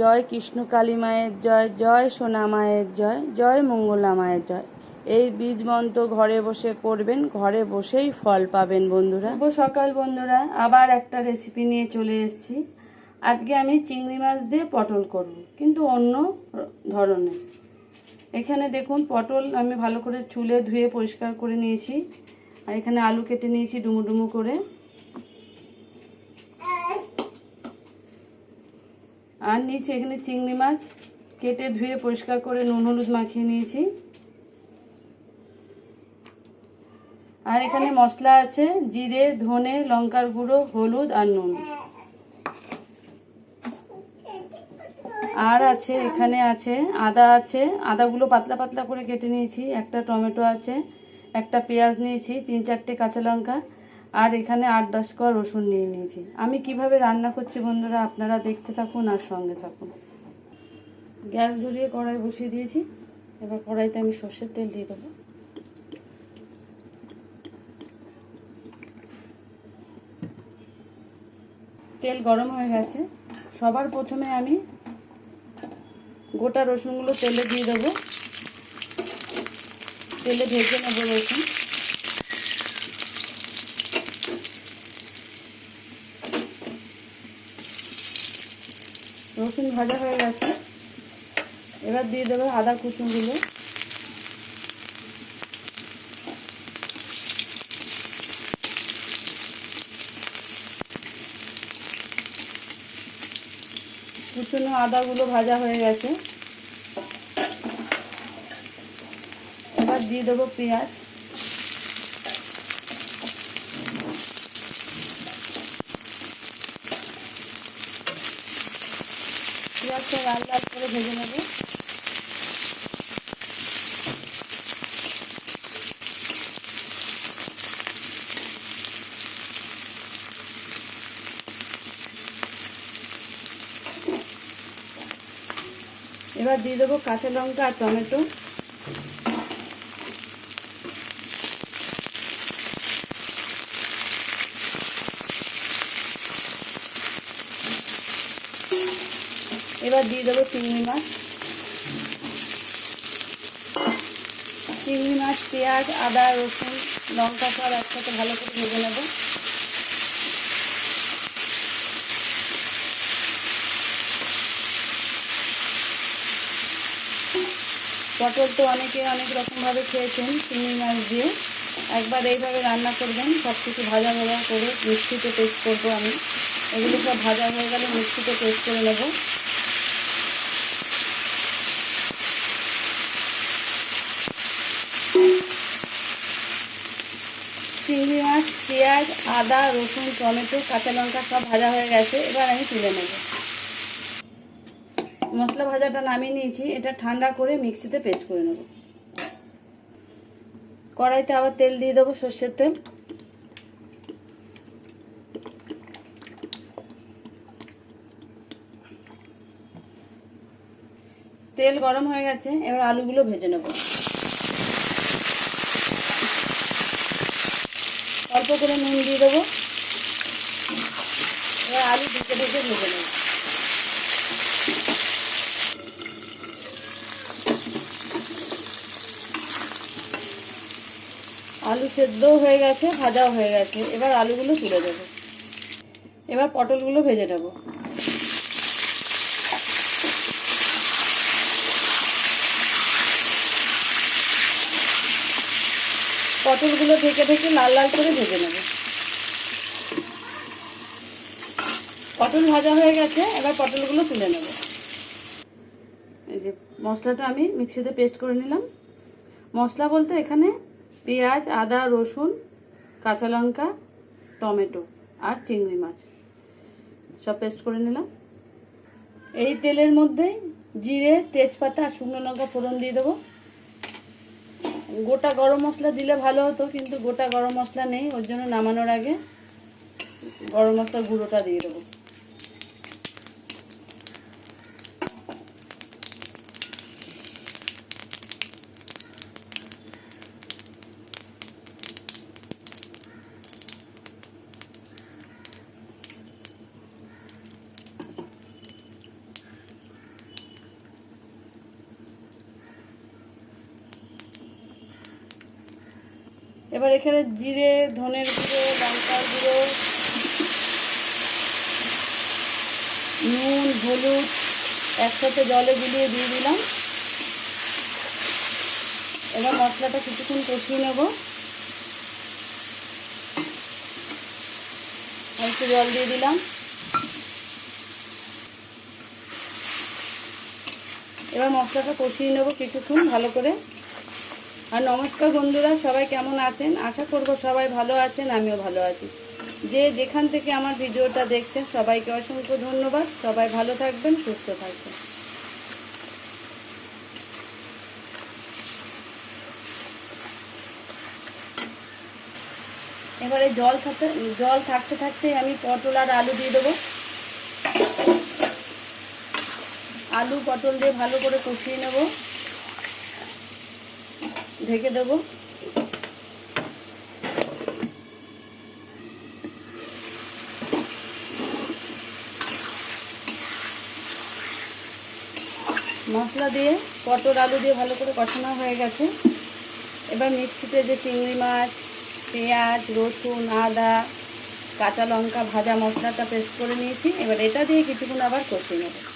জয় কৃষ্ণ কালী মায়ের জয় জয় সোনা মায়ের জয় জয় মঙ্গলা মায়ের জয়। এই বীজ মন্ত্র ঘরে বসে করবেন, ঘরে বসেই ফল পাবেন বন্ধুরা। শুভ সকাল বন্ধুরা, আবার একটা রেসিপি নিয়ে চলে এসেছি। আজকে আমি চিংড়ি মাছ দিয়ে পটল করব, কিন্তু অন্য ধরনের। এখানে দেখুন, পটল আমি ভালো করে চুলে ধুয়ে পরিষ্কার করে নিয়েছি। আর এখানে আলু কেটে নিয়েছি ডুমু ডুমু করে। আর নিচে এখানে চিংড়ি মাছ কেটে ধুয়ে পরিষ্কার করে নুন হলুদ মাখিয়ে নিয়েছি। আর এখানে মশলা আছে, জিরে, ধনে, লঙ্কার গুঁড়ো, হলুদ আর নুন। আর আছে, এখানে আছে, আদা আছে, আদাগুলো পাতলা পাতলা করে কেটে নিয়েছি। একটা টমেটো আছে, একটা পেঁয়াজ নিয়েছি, তিন চারটে কাঁচা লঙ্কা। আর এখানে আট দশ কোয়া রসুন নিয়ে নিয়েছি। আমি কীভাবে রান্না করছি বন্ধুরা, আপনারা দেখতে থাকুন আর সঙ্গে থাকুন। গ্যাস ধরিয়ে কড়াই বসিয়ে দিয়েছি। এবার কড়াইতে আমি সর্ষের তেল দিয়ে দেবো। তেল গরম হয়ে গেছে। সবার প্রথমে আমি গোটা রসুনগুলো তেলে দিয়ে দেবো। তেলে ভেজে নেব রসুন। রসুন ভাজা হয়ে গেছে। এবার দিয়ে দেবো আদা কুচুগুলো। কুচুনো আদাগুলো ভাজা হয়ে গেছে। এবার দিয়ে দেবো পেঁয়াজ। লাল লাল করে ভেজে নেব। এবার দিয়ে দেবো কাঁচা লঙ্কা আর টমেটো। এবার দিয়ে দেবো চিংড়ি মাছ। চিংড়ি মাছ, পেঁয়াজ, আদা, রসুন, লঙ্কা সব একসাথে ভালো করে ভেজে নেব। পটল তো অনেকে অনেক রকমভাবে খেয়েছেন চিংড়ি মাছ দিয়ে। একবার এইভাবে রান্না করবেন সব কিছু ভাজা ভাজা করে মিষ্টিতে টেস্ট করব আমি। এগুলো সব ভাজা হয়ে গেলে মিষ্টিতে টেস্ট করে নেব। চিংড়ি মাছ পেঁয়াজ, আদা, রসুন, টমেটো, কাঁচা লঙ্কা সব ভাজা হয়ে গেছে। এবার আমি তুলে নেব। মশলা ভাজাটা নামিয়ে নিয়েছি। এটা ঠান্ডা করে মিক্সিতে পেস্ট করে নেব। কড়াইতে আবার তেল দিয়ে দেবো সর্ষের তেল। তেল গরম হয়ে গেছে। এবার আলুগুলো ভেজে নেব। অল্প করে নুন দিয়ে দেবো। এবার আলু ঢেকে ঢেকে ভেজে নেব। আলু সেদ্ধও হয়ে গেছে, ভাজাও হয়ে গেছে। এবার আলুগুলো তুলে দেবো এবার পটলগুলো ভেজে নেব। পটলগুলো ঢেকে ঢেকে লাল লাল করে ভেজে নেব। পটল ভাজা হয়ে গেছে, এবার পটলগুলো তুলে নেব। এই যে মশলাটা আমি মিক্সিতে পেস্ট করে নিলাম। মশলা বলতে এখানে পেঁয়াজ, আদা, রসুন, কাঁচা লঙ্কা, টমেটো আর চিংড়ি মাছ সব পেস্ট করে নিলাম। এই তেলের মধ্যে জিরে, তেজপাতা আর শুকনো লঙ্কা ফোড়ন দিয়ে দেবো। গোটা গরম মশলা দিলে ভালো হতো, কিন্তু গোটা গরম মশলা নেই, ওর জন্য নামানোর আগে গরম মশলা গুঁড়োটা দিয়ে দেবো। এবার এখানে জিরে, ধনের গুঁড়ো, লঙ্কার গুঁড়ো, নুন, হলুদ একসাথে জলে গুলিয়ে দিয়ে দিলাম। এবার মশলাটা কিছুক্ষণ কষিয়ে নেব। একটু জল দিয়ে দিলাম। এবার মশলাটা কষিয়ে নেব কিছুক্ষণ ভালো করে। আর নমস্কার বন্ধুরা, সবাই কেমন আছেন? আশা করব সবাই ভালো আছেন, আমিও ভালো আছি। যে যেখান থেকে আমার ভিডিওটা দেখছেন, সবাইকে অসংখ্য ধন্যবাদ। সবাই ভালো থাকবেন, সুস্থ থাকবেন। এবারে জল থাকতে জল থাকতে থাকতে আমি পটল আর আলু দিয়ে দেবো। আলু পটল দিয়ে ভালো করে কষিয়ে নেব। ঢেকে দেবো। মশলা দিয়ে, পটল, আলু দিয়ে ভালো করে কষানো হয়ে গেছে। এবার মিক্সিতে যে চিংড়ি মাছ, পেঁয়াজ, রসুন, আদা, কাঁচা লঙ্কা ভাজা মশলাটা পেস্ট করে নিয়েছি। এবার এটা দিয়ে কিছুক্ষণ আবার কষিয়ে নেব।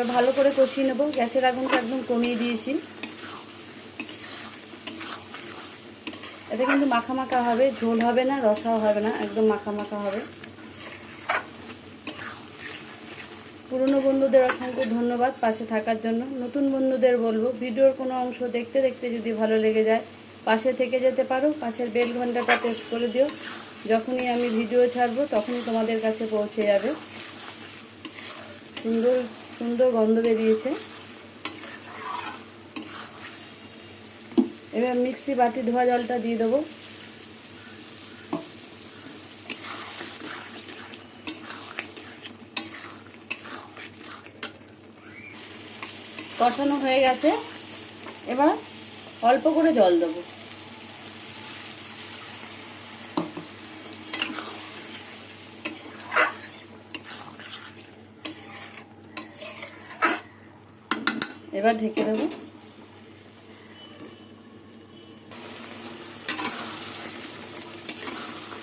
এবার ভালো করে কষিয়ে নেব। গ্যাসের আগুনটা একদম কমিয়ে দিয়েছি। এটা কিন্তু মাখা মাখা হবে, ঝোল হবে না, রসাও হবে না, একদম মাখা মাখা হবে। পুরনো বন্ধুদের অসংখ্য ধন্যবাদ পাশে থাকার জন্য। নতুন বন্ধুদের বলব, ভিডিওর কোনো অংশ দেখতে দেখতে যদি ভালো লেগে যায়, পাশে থেকে যেতে পারো, পাশের বেল ঘন্টাটা প্রেস করে দিও। যখনই আমি ভিডিও ছাড়বো, তখনই তোমাদের কাছে পৌঁছে যাবে। সুন্দর সুন্দর গন্ধ বেরিয়েছে। এবার মিক্সি বাটি ধোয়া জলটা দিয়ে দেবো। কষানো হয়ে গেছে। এবার অল্প করে জল দেবো। এবার ঢেকে দেবো।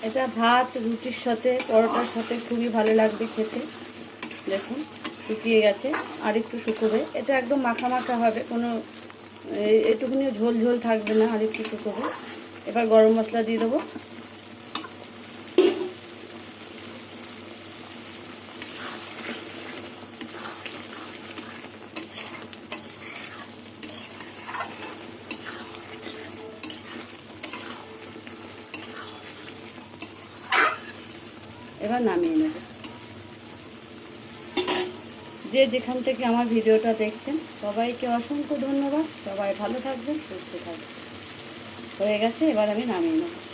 এটা ভাত, রুটির সাথে, পরোটার সাথে খুবই ভালো লাগবে খেতে। দেখুন, শুকিয়ে গেছে, আর একটু শুকোবে। এটা একদম মাখা মাখা হবে, কোনো এটুকুনিও ঝোল ঝোল থাকবে না, আর একটু শুকোবে। এবার গরম মশলা দিয়ে দেবো। এবার নামিয়ে নেব। যে যেখান থেকে আমার ভিডিওটা দেখছেন, সবাইকে অসংখ্য ধন্যবাদ। সবাই ভালো থাকবেন, সুস্থ থাকবেন। হয়ে গেছে, এবার আমি নামিয়ে নেব।